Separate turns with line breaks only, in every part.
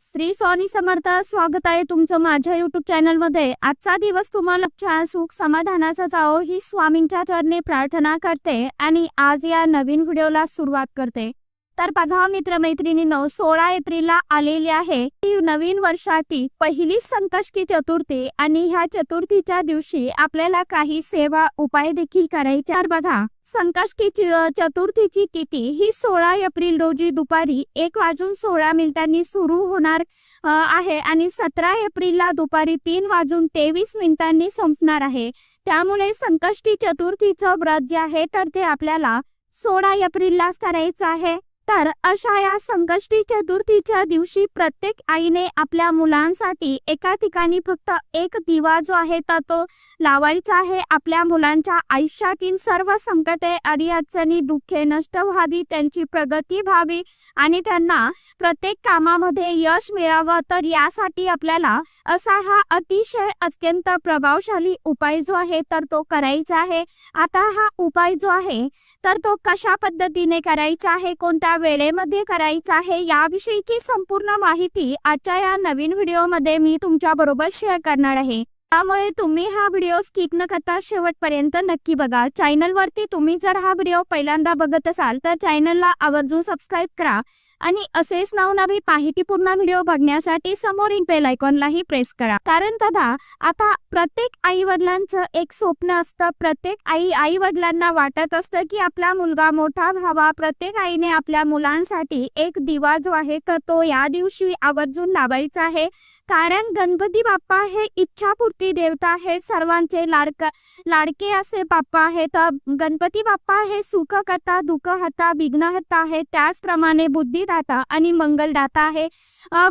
श्री स्वामी समर्थ स्वागत आहे तुमचं माझ्या युट्यूब चॅनलमध्ये आजचा दिवस तुम्हाला सुख समाधानाचा जाओ ही स्वामींच्या चरणी प्रार्थना करते आणि आज या नवीन व्हिडिओला सुरुवात करते. तर बघा मित्रमैत्रिणींनो सोळा एप्रिलला आलेली आहे ती नवीन वर्षातील पहिली संकष्टी चतुर्थी आणि ह्या चतुर्थीच्या दिवशी आपल्याला काही सेवा उपाय देखील करायचे तर बघा संकष्टी चतुर्थीची तिथी ही सोळा एप्रिल रोजी दुपारी एक वाजून सोळा मिनिटांनी सुरू होणार आहे आणि सतरा एप्रिलला दुपारी तीन वाजून तेवीस मिनिटांनी संपणार आहे. त्यामुळे संकष्टी चतुर्थीचं व्रत जे आहे तर ते आपल्याला सोळा एप्रिललाच करायचं आहे. तर अशा या संकष्टी चतुर्थीच्या दिवशी प्रत्येक आईने आपल्या मुलांसाठी एका ठिकाणी फक्त एक दिवा जो आहे तर तो लावायचा आहे. आपल्या मुलांच्या आयुष्यातील सर्व संकटे अडीअडचणी दुःखे नष्ट व्हावी त्यांची प्रगती व्हावी आणि त्यांना प्रत्येक कामामध्ये यश मिळावं तर यासाठी आपल्याला असा हा अतिशय अत्यंत प्रभावशाली उपाय जो आहे तर तो करायचा आहे. आता हा उपाय जो आहे तर तो कशा पद्धतीने करायचा आहे? कोणत्या वेळेमध्ये करायचा आहे याविषयीची संपूर्ण माहिती आजच्या या नवीन व्हिडिओमध्ये मी तुमच्या बरोबर शेअर करणार आहे. त्यामुळे तुम्ही हा व्हिडिओ स्किप न करता शेवटपर्यंत नक्की बघा. चॅनलवरती तुम्ही जर हा व्हिडिओ पहिल्यांदा बघत असाल तर चॅनलला आवर्जून सबस्क्राईब करा आणि असेच नवनवी माहितीपूर्ण व्हिडिओ बघण्यासाठी समोरील बेल आयकॉनलाही प्रेस करा. कारण दादा आता प्रत्येक आई वडिलांचं एक स्वप्न असतं. प्रत्येक आई आई वडिलांना वाटत असतं की आपला मुलगा मोठा व्हावा. प्रत्येक आईने आपल्या मुलांसाठी एक दिवा जो आहे तर तो या दिवशी आवर्जून लावायचा आहे. कारण गणपती बाप्पा हे इच्छापूर्ती देवता आहेत सर्वांचे लाडका लाडके असे बाप्पा आहेत. गणपती बाप्पा हे सुख करता दुःख हता विघ्न हता आहे त्याचप्रमाणे बुद्धिदाता आणि मंगलदाता आहे.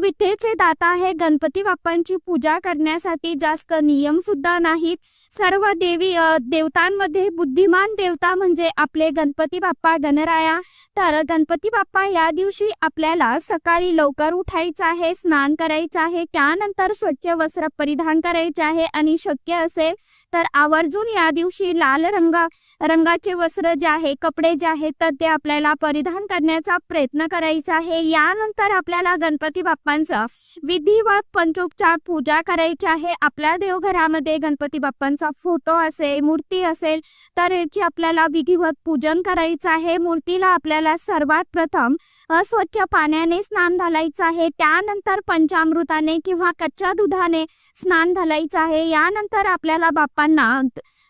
विद्येचे दाता आहे गणपती बाप्पांची पूजा करण्यासाठी जास्त नियम सुद्धा नाहीत. सर्व देवी देवतांमध्ये बुद्धिमान देवता म्हणजे आपले गणपती बाप्पा गणराया. तर गणपती बाप्पा या दिवशी आपल्याला सकाळी लवकर उठायचं आहे स्नान करायचं आहे. त्यानंतर स्वच्छ वस्त्र परिधान करायचे आहे आणि शक्य असेल तर आवर्जून या दिवशी लाल रंग रंगाचे वस्त्र जे आहे कपडे जे आहेत तर ते आपल्याला परिधान करण्याचा प्रयत्न करायचा आहे. यानंतर आपल्याला गणपती बाप्पांचं विधिवत पंचोपचार पूजा करायची आहे. आपल्या देवघरामध्ये गणपती बाप्पांचा फोटो असेल मूर्ती असेल तर याची आपल्याला विधिवत पूजन करायचं आहे. मूर्तीला आपल्याला सर्वात प्रथम अस्वच्छ पाण्याने स्नान घालायचं आहे. त्यानंतर पंचामृताने किंवा कच्च्या दुधाने स्नान घालायचं आहे. यानंतर आपल्याला बाप्पा लोकांना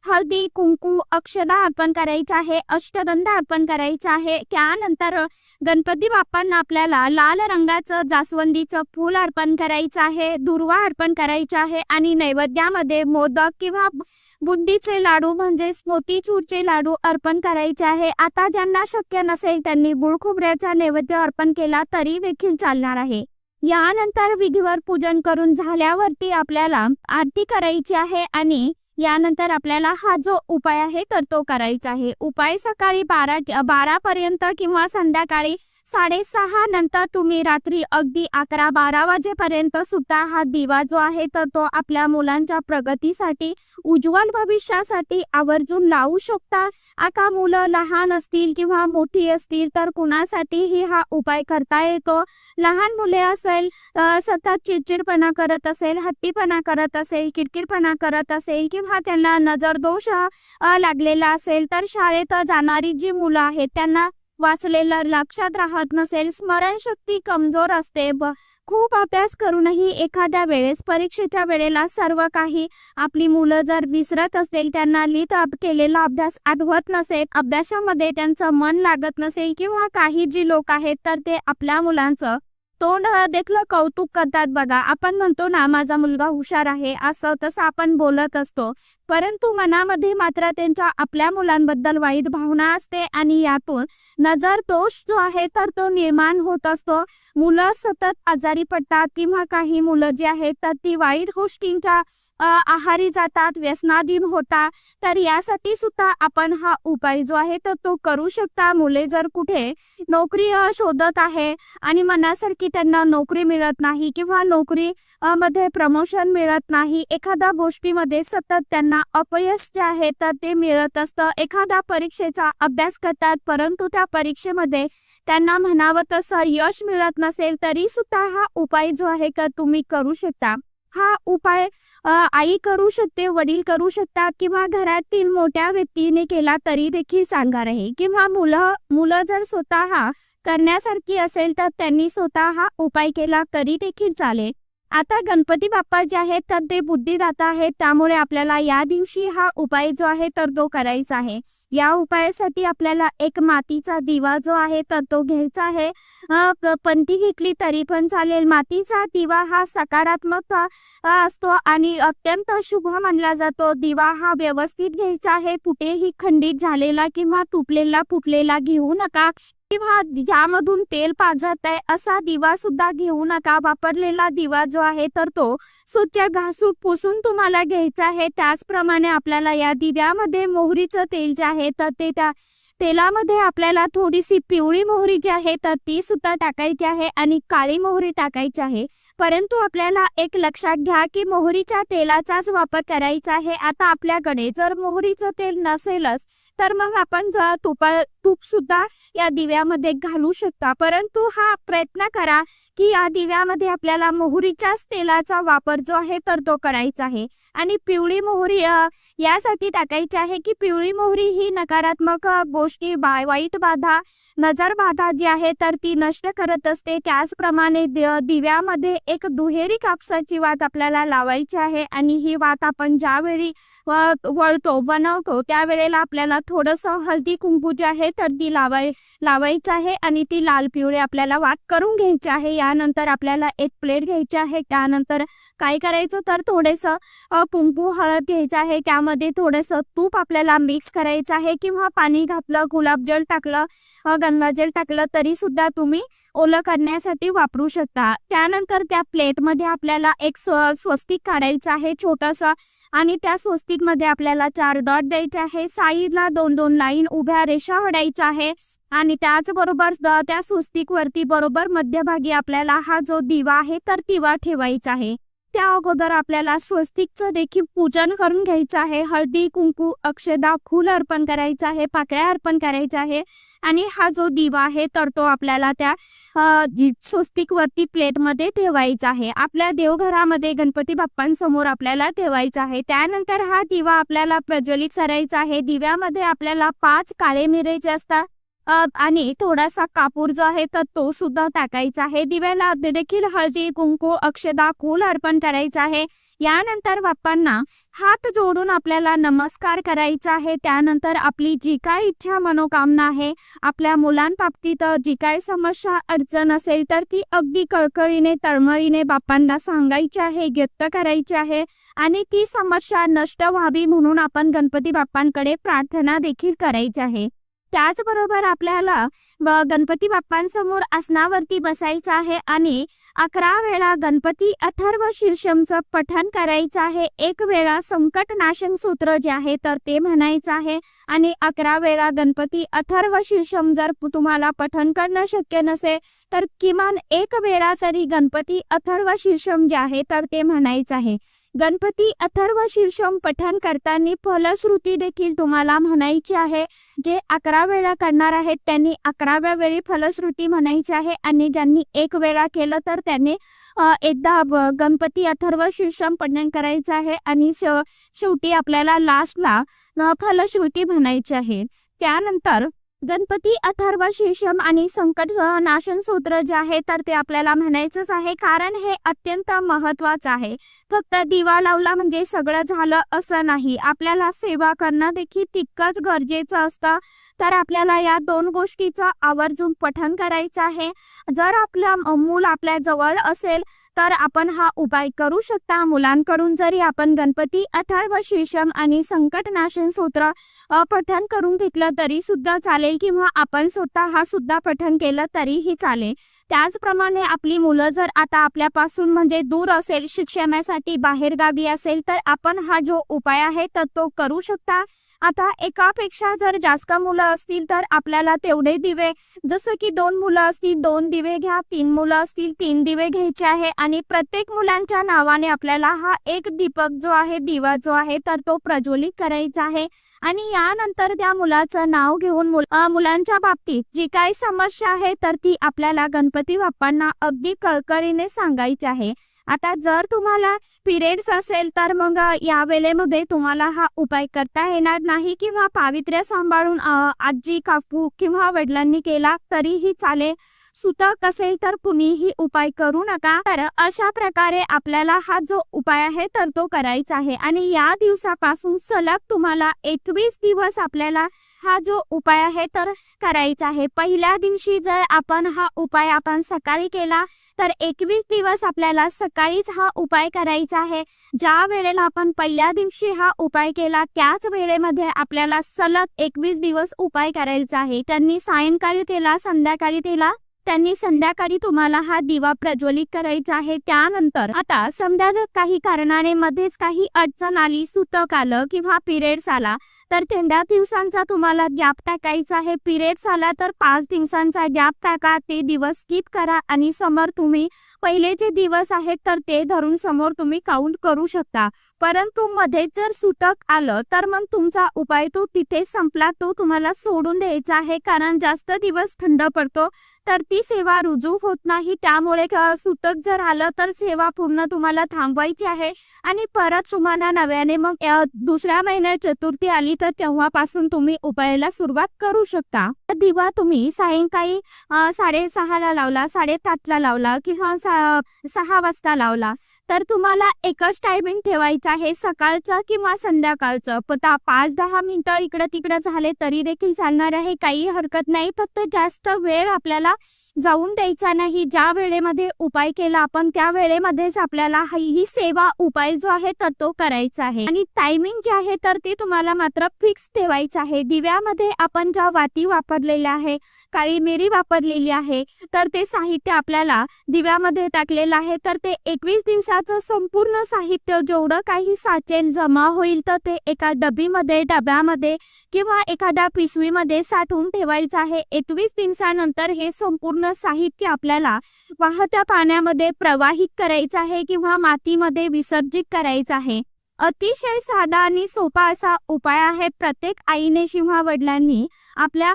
हळदी कुंकू अक्षदा अर्पण करायचं आहे अष्टगंध अर्पण करायचं आहे. त्यानंतर गणपती बाप्पांना आपल्याला लाल रंगाचं जास्वंदीचं फूल अर्पण करायचं आहे दुर्वा अर्पण करायचं आहे आणि नैवेद्यामध्ये मोदक किंवा बुंदीचे लाडू म्हणजेच मोतीचूरचे लाडू अर्पण करायचे आहे. आता ज्यांना शक्य नसेल त्यांनी गुळ खोबऱ्याचा नैवेद्य अर्पण केला तरी देखील चालणार आहे. यानंतर विधीवर पूजन करून झाल्यावरती आपल्याला आरती करायची आहे आणि यानंतर आपल्याला हा जो उपाय आहे तर तो करायचा आहे. उपाय सकाळी बारा बारा पर्यंत किंवा संध्याकाळी साडेसहा नंतर तुम्ही रात्री अगदी अकरा बारा वाजेपर्यंत सुद्धा हा दिवा जो आहे तर तो आपल्या मुलांच्या प्रगतीसाठी उज्ज्वल भविष्यासाठी आवर्जून लावू शकता. आता मुलं लहान असतील किंवा मोठी असतील तर कुणासाठीही हा उपाय करता येतो. लहान मुले असेल सतत चिडचिडपणा करत असेल हट्टीपणा करत असेल किरकिरपणा करत असेल किंवा त्यांना नजर दोष लागलेला असेल तर शाळेत जाणारी जी मुलं आहेत त्यांना वाचलेलं लक्षात राहत नसेल. स्मरणशक्ती कमजोर असते. खूप अभ्यास करूनही एखाद्या वेळेस परीक्षेच्या वेळेला सर्व काही आपली मुलं जर विसरत असेल त्यांना लिहित केलेला अभ्यास आठवत नसेल अभ्यासामध्ये त्यांचं मन लागत नसेल किंवा काही जी लोक आहेत तर ते आपल्या मुलांचं तोंड देखलं कौतुक करतात बघा. आपण म्हणतो ना माझा मुलगा हुशार आहे असं तसं आपण बोलत असतो. परंतु मनामध्ये मात्र त्यांच्या आपल्या मुलांबद्दल वाईट भावना असते आणि यातून नजर दोष जो आहे तर तो निर्माण होत असतो. मुलं सतत आजारी पडतात किंवा काही मुलं जी आहेत तर ती वाईट गोष्टींच्या आहारी जातात व्यसनाधीन होतात. तर यासाठी सुद्धा आपण हा उपाय जो आहे तर तो करू शकता. मुले जर कुठे नोकरी शोधत आहे आणि मनासारखी त्यांना नोकरी मिळत नाही किंवा नोकरी मध्ये प्रमोशन मिळत नाही. एखाद्या गोष्टीमध्ये सतत त्यांना अपयश जे आहे तर ते मिळत असतं. एखाद्या परीक्षेचा अभ्यास करतात परंतु त्या परीक्षेमध्ये त्यांना म्हणावं तसं यश मिळत नसेल तरी सुद्धा हा उपाय जो आहे का तुम्ही करू शकता? हा उपाय आई करू शकते वडील करू शकतात किंवा घरातील मोठ्या व्यक्तीने केला तरी देखील चांगला राहील किंवा मुलं मुलं जर स्वतः करण्यासारखी असेल तर त्यांनी स्वतः हा उपाय केला तरी देखील चालेल. आता गणपती बाप्पा जे आहेत तर ते बुद्धिदाता आहेत. त्यामुळे आपल्याला या दिवशी हा उपाय जो आहे तर तो करायचा आहे. या उपायासाठी आपल्याला एक मातीचा दिवा जो आहे तर तो घ्यायचा आहे. पंथी पंती घेतली तरी पण चालेल. मातीचा दिवा हा सकारात्मक असतो आणि अत्यंत शुभ मानला जातो. दिवा हा व्यवस्थित घ्यायचा आहे. कुठेही खंडित झालेला किंवा तुटलेला फुटलेला घेऊ नका. किंवा ज्यामधून तेल पाजत आहे असा दिवा सुद्धा घेऊ नका. वापरलेला दिवा जो आहे तर तो स्वच्छ घासून पुसून तुम्हाला घ्यायचा आहे. त्याचप्रमाणे आपल्याला या दिव्यामध्ये मोहरीचं तेल जे आहे तर ते त्या तेलामध्ये आपल्याला थोडीशी पिवळी मोहरी जी आहे तर ती सुद्धा टाकायची आहे आणि काळी मोहरी टाकायची आहे. परंतु आपल्याला एक लक्षात घ्या की मोहरीच्या तेलाचाच वापर करायचा आहे. आता आपल्याकडे जर मोहरीचं तेल नसेलच तर मग आपण जर तुपा तूप सुद्धा या दिव्यामध्ये घालू शकता. परंतु हा प्रयत्न करा की या दिव्यामध्ये आपल्याला मोहरीच्याच तेलाचा वापर जो आहे तर तो करायचा आहे. आणि पिवळी मोहरी यासाठी टाकायची आहे की पिवळी मोहरी ही नकारात्मक गोष्टी बा वाईट बाधा नजर बाधा जी आहे तर ती नष्ट करत असते. त्याचप्रमाणे दिव्यामध्ये एक दुहेरी कापसाची वात आपल्याला लावायची आहे. आणि ही वात आपण ज्यावेळी वळतो बनवतो. त्यावेळेला आपल्याला थोडंसं हळदी कुंकू जे आहे तर ती लावाय लावायचं आहे आणि ती लाल पिवळी आपल्याला वाट करून घ्यायची आहे. यानंतर आपल्याला एक प्लेट घ्यायची आहे. त्यानंतर काय करायचं? तर थोडंसं कुंकू हळद घ्यायचं आहे. त्यामध्ये थोडंसं तूप आपल्याला मिक्स करायचं आहे. किंवा पाणी घातलं गुलाबजल टाकलं गंगाजल टाकलं तरी सुद्धा तुम्ही ओलं करण्यासाठी वापरू शकता. त्यानंतर त्या प्लेटमध्ये आपल्याला एक स्व स्वस्तिक काढायचं आहे छोटंसं. आणि त्या स्वस्तिक मध्ये आपल्याला चार डॉट द्यायचे आहे. साईडला दोन दोन लाईन उभ्या रेषा वडायच्या आहे. आणि त्याचबरोबर त्या त्या स्वस्तिकवरती बरोबर मध्यभागी आपल्याला हा जो दिवा आहे तर दिवा ठेवायचा आहे. त्या अगोदर आपल्याला स्वस्तिकचं देखील पूजन करून घ्यायचं आहे. हळदी कुंकू अक्षदा फूल अर्पण करायचं आहे पाकळ्या अर्पण करायच्या आहे. आणि हा जो दिवा आहे तर तो आपल्याला त्या स्वस्तिक वरती स्वस्तिकवरती प्लेटमध्ये ठेवायचा आहे. आपल्या देवघरामध्ये गणपती बाप्पांसमोर आपल्याला ठेवायचा आहे. त्यानंतर हा दिवा आपल्याला प्रज्वलित करायचा आहे. दिव्यामध्ये आपल्याला पाच काळे मिरायचे असतात. आणि थोडासा कापूर जो आहे तर तो सुद्धा टाकायचा आहे. दिव्याला देखील हळदी कुंकू अक्षदा फूल अर्पण करायचं आहे. यानंतर बाप्पांना हात जोडून आपल्याला नमस्कार करायचा आहे. त्यानंतर आपली जी काय इच्छा मनोकामना आहे आपल्या मुलांबाबतीत जी काय समस्या अडचण असेल तर ती अगदी कळकळीने तळमळीने बाप्पांना सांगायची आहे व्यक्त करायची आहे. आणि ती समस्या नष्ट व्हावी म्हणून आपण गणपती बाप्पांकडे प्रार्थना देखील करायची आहे. त्याचबरोबर आपल्याला गणपती बाप्पांसमोर आसनावरती बसायचं आहे आणि अकरा वेळा गणपती अथर्व शीर्षमचं पठण करायचं आहे. एक वेळा संकट नाशक सूत्र जे आहे तर ते म्हणायचं आहे आणि अकरा वेळा गणपती अथर्व शीर्षम जर तुम्हाला पठण करणं शक्य नसेल तर किमान एक वेळा तरी गणपती अथर्व शीर्षम जे आहे तर ते म्हणायचं आहे. गणपती अथर्व शीर्षम पठण करताना फलश्रुती देखील तुम्हाला म्हणायची आहे. जे अकरा वेळा करणार आहेत त्यांनी अकराव्या वेळी फलश्रुती म्हणायची आहे आणि ज्यांनी एक वेळा केलं तर त्यांनी एकदा गणपती अथर्व शीर्षम पठण करायचं आहे आणि शेवटी आपल्याला लास्टला फलश्रुती म्हणायची आहे. त्यानंतर गणपती अथर्व शीशम आणि संकट नाशन सूत्र जे आहे तर ते आपल्याला म्हणायचंच आहे कारण हे अत्यंत महत्वाचं आहे. फक्त दिवा लावला म्हणजे सगळं झालं असं नाही. आपल्याला सेवा करणं देखील तितकंच गरजेचं असतं. तर आपल्याला या दोन गोष्टीचं आवर्जून पठन करायचं आहे. जर आपलं मूल आपल्या जवळ असेल तर आपण हा उपाय करू शकता. मुलांकडून जरी आपण गणपती अथर्व शीर्षम आणि संकटनाशन सूत्र पठन करून घेतलं तरी सुद्धा चालेल किंवा आपण स्वतः हा सुद्धा पठन केलं तरीही चालेल. त्याचप्रमाणे आपली मुलं जर आता आपल्यापासून म्हणजे दूर असेल शिक्षणासाठी बाहेर गावी असेल तर आपण हा जो उपाय आहे तर तो करू शकता. आता एकापेक्षा जर जास्त मुलं असतील तर आपल्याला तेवढे दिवे जसं की दोन मुलं असतील दोन दिवे घ्या तीन मुलं असतील तीन दिवे घ्यायचे आहे आणि प्रत्येक मुलांच्या नावाने आपल्याला हा एक दीपक जो आहे दिवा जो आहे तर तो प्रज्वलित करायचा आहे. आणि यानंतर त्या मुलाचं नाव घेऊन मुलांच्या बाबतीत जी काही समस्या आहे तर ती आपल्याला गणपती बाप्पांना अगदी कळकळीने सांगायची आहे. आता जर तुम्हाला पिरियड्स असेल तर मग या वेळेमध्ये तुम्हाला हा उपाय करता येणार नाही किंवा पावित्र्य सांभाळून आजी काकू किंवा वडिलांनी केला तरीही चालेल. सुतक असेल तर कुणीही उपाय करू नका. तर अशा प्रकारे आपल्याला हा जो उपाय आहे तर तो करायचा आहे. आणि या दिवसापासून सलग तुम्हाला एकवीस दिवस आपल्याला हा जो उपाय आहे तर करायचा आहे. पहिल्या दिवशी जर आपण हा उपाय आपण सकाळी केला तर एकवीस दिवस आपल्याला सकाळीच हा उपाय करायचा आहे. ज्या वेळेला आपण पहिल्या दिवशी हा उपाय केला त्याच वेळेमध्ये आपल्याला सलग एकवीस दिवस उपाय करायचा आहे. त्यांनी सायंकाळी केला संध्याकाळी केला त्यांनी संध्याकाळी तुम्हाला हा दिवा प्रज्वलित करायचा आहे. त्यानंतर आता समजा जर काही कारणाने मध्येच काही अडचण आली सुतक आलं किंवा पिरियड्स आला तर तेवढ्या दिवसांचा तुम्हाला गॅप टाकायचा आहे. पिरियड्स आला तर पाच दिवसांचा गॅप टाका. ते दिवस स्किप करा आणि समोर तुम्ही पहिले जे दिवस आहेत तर ते धरून समोर तुम्ही काउंट करू शकता. परंतु मध्ये जर सुतक आलं तर मग तुमचा उपाय तो तिथे संपला. तो तुम्हाला सोडून द्यायचा आहे. कारण जास्त दिवस थंड पडतो तर ती सेवा रुजू होत नाही त्यामुळे सुतक जर आलं तर सेवा पूर्ण तुम्हाला थांबवायची आहे. आणि परत तुम्हाला नव्याने मग दुसऱ्या महिन्यात चतुर्थी आली तर तेव्हापासून तुम्ही उपायाला सुरुवात करू शकता. दिवा तुम्ही सायंकाळी साडेसहाला लावला साडेसातला लावला किंवा सहा वाजता लावला. तर तुम्हाला एकच टायमिंग ठेवायचं आहे सकाळचं किंवा संध्याकाळचं. पता पाच दहा मिनिटं इकडं तिकडं झाले तरी देखील चालणार आहे काही हरकत नाही. फक्त जास्त वेळ आपल्याला जाऊन द्यायचा नाही. ज्या वेळेमध्ये उपाय केला आपण त्या वेळेमध्येच आपल्याला ही सेवा उपाय जो आहे तर तो करायचा आहे. आणि टायमिंग जे आहे तर ते तुम्हाला मात्र फिक्स ठेवायचं आहे. दिव्यामध्ये आपण ज्या वाती वापरलेल्या आहे काळी मिरी वापरलेली आहे तर ते साहित्य आपल्याला दिव्यामध्ये टाकलेलं आहे. तर ते एकवीस दिवसाचं संपूर्ण साहित्य जेवढं काही साचेल जमा होईल तर ते एका डबीमध्ये डब्यामध्ये किंवा एखाद्या पिशवीमध्ये साठवून ठेवायचं आहे. एकवीस दिवसानंतर हे संपूर्ण साहित्य आपल्याला वाहत्या पाण्यामध्ये प्रवाहित करायचं आहे किंवा मातीमध्ये विसर्जित करायचं आहे. अतिशय साधा आणि सोपा असा उपाय आहे. प्रत्येक आईने किंवा वडिलांनी आपल्या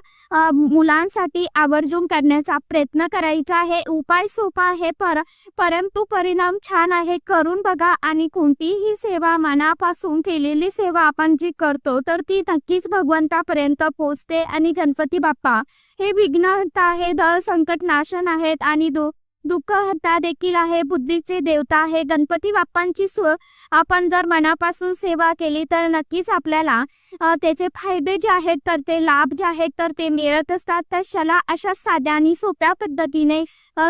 मुलांसाठी आवर्जून करण्याचा प्रयत्न करायचा आहे. उपाय सोपा आहे पर परंतु परिणाम छान आहे. करून बघा आणि कोणतीही सेवा मनापासून केलेली सेवा आपण जी करतो तर ती नक्कीच भगवंतापर्यंत पोचते आणि गणपती बाप्पा हे विघ्नता आहे द संकट नाशन आहेत आणि दो दुःखहर्ता देखील आहे. बुद्धीचे देवता आहे. गणपती बाप्पांची स्व आपण जर मनापासून सेवा केली तर नक्कीच आपल्याला त्याचे फायदे जे आहेत तर ते लाभ जे आहेत तर ते मिळत असतात. तर चला अशा साध्या आणि सोप्या पद्धतीने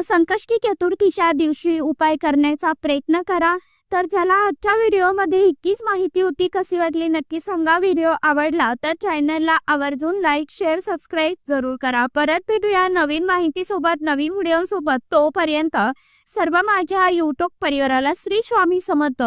संकष्टी चतुर्थीच्या दिवशी उपाय करण्याचा प्रयत्न करा. तर चला आजच्या व्हिडिओमध्ये इतकीच माहिती होती. कशी वाटली नक्की सांगा. व्हिडिओ आवडला तर चॅनलला आवर्जून लाईक शेअर सबस्क्राईब जरूर करा. परत भेटूया नवीन माहितीसोबत नवीन व्हिडिओसोबत. तो पर्यंत सर्व माझ्या युट्यूब परिवाराला श्री स्वामी समर्थ.